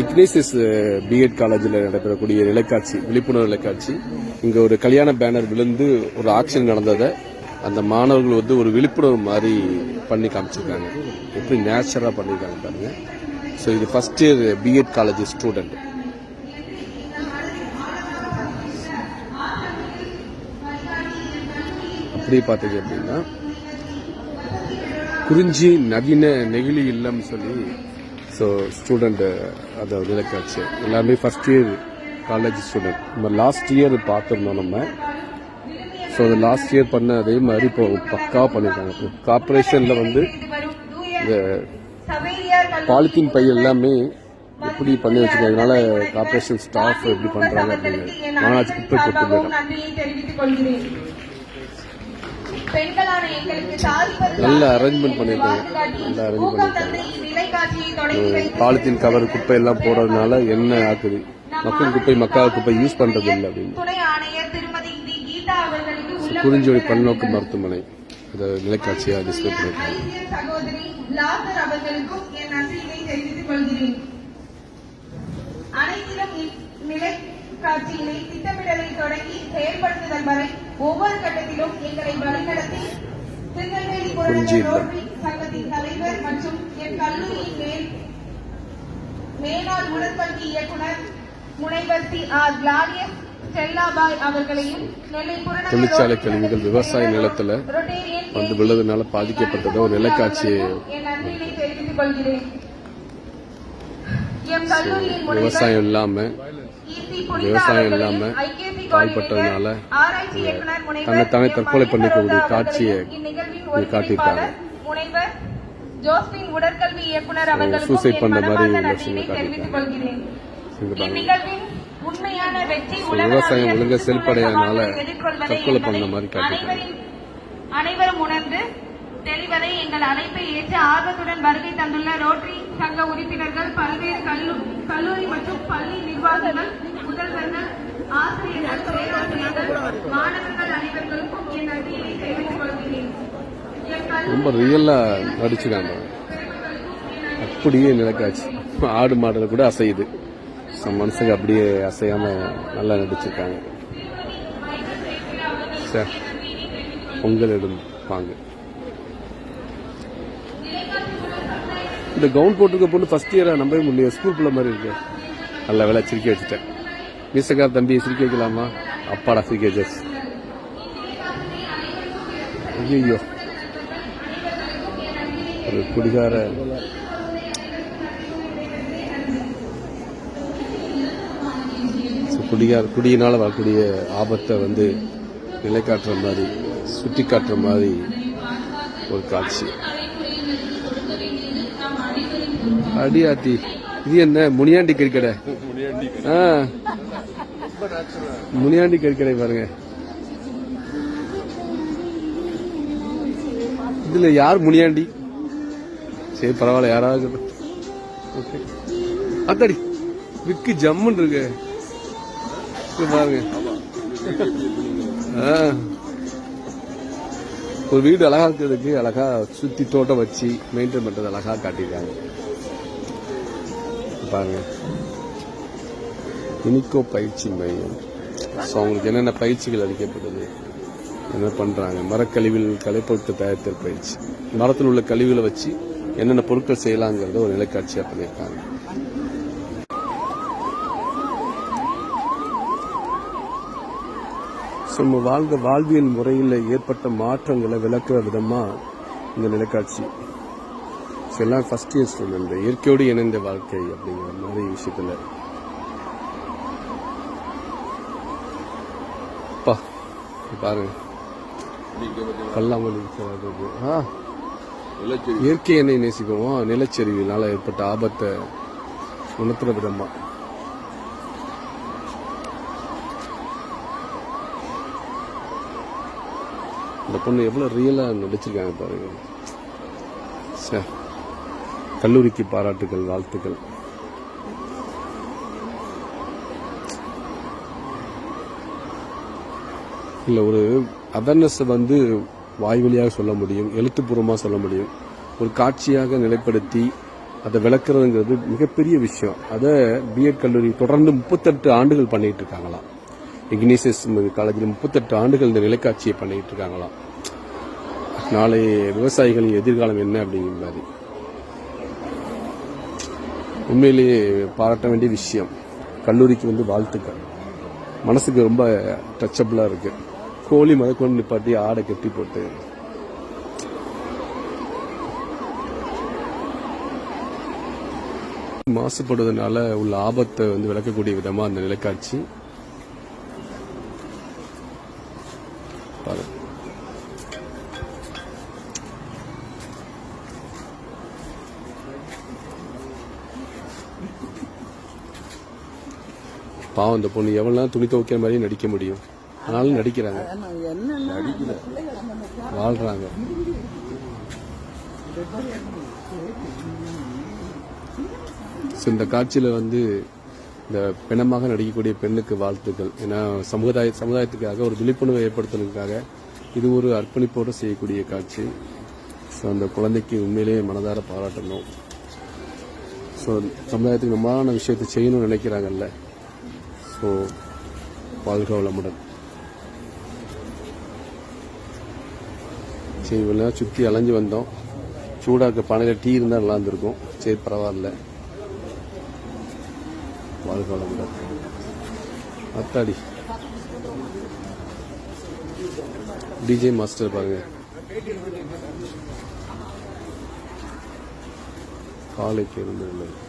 Ignatius BEd காலேஜில் நடைபெறக்கூடிய நிலைக்காட்சி விழிப்புணர்வு நிலைக்காட்சி. இங்கே ஒரு கல்யாண பேனர் விழுந்து ஒரு ஆக்ஷன் நடந்ததை அந்த மாணவர்கள் வந்து ஒரு விழிப்புணர்வு மாதிரி பண்ணி காமிச்சிருக்காங்க. எப்படி நேச்சுரலாக பண்ணியிருக்காங்க பாருங்க. ஸோ இது first year BEd college student அப்படி பார்த்தீங்க அப்படின்னா குறிஞ்சி நவீன நெகிழி இல்லம்னு சொல்லி ஸோ ஸ்டூடெண்ட் அதை விளக்காச்சு எல்லாருமே ஃபர்ஸ்ட் இயர் காலேஜ் ஸ்டூடெண்ட் நம்ம லாஸ்ட் இயர் பார்த்துருந்தோம் நம்ம. ஸோ அது லாஸ்ட் இயர் பண்ண அதே மாதிரி இப்போ பக்காவாக பண்ணியிருக்காங்க கார்பரேஷனில் வந்து இந்த பாலித்தீன் பை எல்லாமே எப்படி பண்ணி வச்சிருக்கறதுனால கார்பரேஷன் ஸ்டாஃப் எப்படி பண்றாங்க அப்படின்னு. மாநாட்டு குப்பை கொட்டு மேடம் நன்றியை தெரிவித்துக் கொள்கிறேன் பெண்களான எங்களுக்கு சாதி நல்ல அரேஞ்ச்மெண்ட் பண்ணியிருக்காங்க நல்ல அரேஞ்ச் பண்ணியிருக்காங்க நிலைக்காட்சியை தொடங்கி வைத்து பாலித்தீன் கவர் குப்பை எல்லாம் போடுறதுனால என்ன ஆக்குது? மக்கள் குப்பை மக்கள் குப்பை யூஸ் பண்றது இல்லை அப்படின்னு. குறிஞ்சோடி பல்நோக்கு மருத்துவமனை. இதை நிலைக்காட்சியாக டிஸ்பிளே பண்ணியிருக்காங்க காட்சியினை திட்டமிடலை தொடங்கி செயல்படுத்துதல் வரை ஒவ்வொரு கட்டத்திலும் எங்களை வழிநடத்தி திருநெல்வேலி புறநகர். ரோட்டரி சங்கத்தின் தலைவர் மற்றும் என் கல்லூரியின் மேல் மேலாள் உடற்பள்ளி இயக்குனர் முனைவர் சி ஆர் கிளாடியஸ் அவர்களையும் தொழிற்சாலை கழிவுகள் விவசாய நிலத்துல வந்து. விழுதுனால பாதிக்கப்பட்டதை ஒரு நிலைக்காட்சியை தெரிவித்துக் கொள்கிறேன் விவசாயம் இல்லாம ஈசி புனிதா விவசாயம் அவர்களையும் இல்லாம ஐகேசி பாழ்பட்டதுனால கோஆர்டினேட்டர், ஆராய்ச்சி இயக்குனர் முனைவர் தன்னைத்தானே. தற்கொலை பண்ணிக்கக்கூடிய காட்சியை காட்டியிருக்காங்க. ஜோஸ்பின் உடற்கல்வி இயக்குனர் அவர்களுக்கும் விவசாயம் ஒழுங்கா எதிர்கொள்வதை தற்கொலை பண்ண மாதிரி. அனைவரின் அனைவரும் உணர்ந்து தெளிவதை எங்கள் அழைப்பை ஏற்று ஆர்வத்துடன் வருகை தந்துள்ள ரோட்டரி சங்க உறுப்பினர்கள் பல்வேறு கல்லூரி மற்றும் பள்ளி நிர்வாகிகள் முதல்வர்கள் ஆசிரியர்கள் பேராசிரியர்கள் மாணவர்கள் அனைவருக்கும் என் நன்றியை தெரிவித்துக் கொள்கிறேன். ரொம்ப ரியலா நடிச்சுக்காங்க அப்படியே நிலைக்காட்சி ஆடு மாடுல கூட அசையுது. மனசுக்கு அப்படியே அசையாம நல்லா நடிச்சிருக்காங்க. சார் பொங்கல் எடுப்பாங்க இந்த கவுன் போட்டிருக்க பொண்ணு ஃபர்ஸ்ட் இயராக நம்பவே முடியல. ஸ்கூல் பிள்ளை மாதிரி இருக்கு. நல்ல வேலை சிரிக்க வச்சுட்டேன். மீசக்கார தம்பி சிரிக்க வைக்கலாமா? அப்பாடா சிரிக்க வச்சாச்சு. ஐயோ ஒரு குடிகார. So, குடிகார வரக்கூடிய ஆபத்தை வந்து நிலைக்காட்டுற மாதிரி சுட்டி காட்டுற மாதிரி ஒரு காட்சி. அடியாத்தி. இது என்ன? முனியாண்டி கறிக்கடை? ஆ. முனியாண்டி கறிக்கடை பாருங்க. இதுல யார் முனியாண்டி? சரி பரவாயில்ல யாராவது ஓகே. அத்தாடி விக்கு ஜம்முன்னு இருக்கு. பாருங்க. ஒரு வீடு அழகா இருக்கிறதுக்கு அழகா சுத்தி தோட்டம் வச்சு மெயின்டைன் பண்றது அழகா காட்டியிருக்காங்க. பாருங்க. இனிக்கோ பயிற்சி மையம். ஸோ அவங்களுக்கு என்னென்ன பயிற்சிகள் அளிக்கப்படுது என்ன பண்றாங்க? மரக்கழிவில் கலைப்பொருட்கள் தயாரித்தல் பயிற்சி. மரத்தில் உள்ள கழிவுகளை வச்சு என்னென்ன பொருட்கள் செய்யலாங்கிறத ஒரு நிலைக்காட்சியாக பண்ணியிருக்காங்க. ஸோ நம்ம வாழ்ந்த வாழ்வியல் முறையில் ஏற்பட்ட மாற்றங்களை விளக்குற விதமா இந்த நிலைக்காட்சி. ஸோ எல்லாம் ஃபர்ஸ்ட் இயர் ஸ்டூடெண்ட் இயற்கையோடு இணைந்த வாழ்க்கை அப்படிங்கிற மாதிரி விஷயத்தில். அப்பா பாருங்க. பல்லாமல்லி இருக்கிறது. ஆ. இயற்கை எண்ணெய் நேசிக்கவும் நிலச்சரிவினால் ஏற்பட்ட ஆபத்தை உணர்த்துற விதமா. இந்த பொண்ணு எவ்வளோ ரியலாக நடிச்சிருக்காங்க பாருங்க. சார் கல்லூரிக்கு பாராட்டுகள் வாழ்த்துக்கள். இல்லை ஒரு அவேர்னஸை வந்து வாய்வழியாக சொல்ல முடியும் எழுத்துப்பூர்வமாக சொல்ல முடியும். ஒரு காட்சியாக நிலைப்படுத்தி அதை விளக்குறதுங்கிறது மிகப்பெரிய விஷயம். அதை பிஎட் கல்லூரி தொடர்ந்து முப்பத்தெட்டு ஆண்டுகள் பண்ணிட்டு இருக்காங்களாம். இக்னிசியஸ் காலேஜில் முப்பத்தெட்டு ஆண்டுகள் இந்த நிலைக்காட்சியை பண்ணிட்டு இருக்காங்களாம். நாளை விவசாயிகளின் எதிர்காலம் என்ன அப்படிங்கிற மாதிரி. உண்மையிலேயே பாராட்ட வேண்டிய விஷயம். கல்லூரிக்கு வந்து வாழ்த்துக்கள். மனசுக்கு ரொம்ப டச்சபிளாக இருக்கு. கோழி முதற்கொண்டு நிப்பாட்டி ஆடை கட்டி போட்டு. மாசுபடுவதனால உள்ள ஆபத்தை வந்து விளக்கக்கூடிய விதமா அந்த நிலைக்காட்சி. பாருங்க. பாவம் அந்த பொண்ணு எவ்வளோ துணி துவைக்கிற மாதிரியும் நடிக்க முடியும். ஆனாலும் நடிக்கிறாங்க. நடிக்கல வாழ்றாங்க இந்த காட்சியில் வந்து இந்த பிணமாக நடிக்கக்கூடிய பெண்ணுக்கு வாழ்த்துக்கள். ஏன்னா சமுதாய சமுதாயத்துக்காக ஒரு விழிப்புணர்வை ஏற்படுத்துறதுக்காக இது ஒரு அர்ப்பணிப்போடு செய்யக்கூடிய காட்சி. ஸோ அந்த குழந்தைக்கு உண்மையிலேயே மனதார பாராட்டணும். ஸோ சமுதாயத்துக்கு நம்மளான விஷயத்தை செய்யணும்னு நினைக்கிறாங்கல்ல. ஸோ வாழ்க வளமுடன் சரி இவ்வளோ நேரம் சுற்றி அலைஞ்சு வந்தோம். சூடாக இருக்க பானையில் டீ இருந்தால் நல்லா இருந்திருக்கும். சரி பரவாயில்ல. வாழ்க வளமுடன் அத்தாடி. டிஜே மாஸ்டர் பாருங்க. காலை இருந்து உள்ளது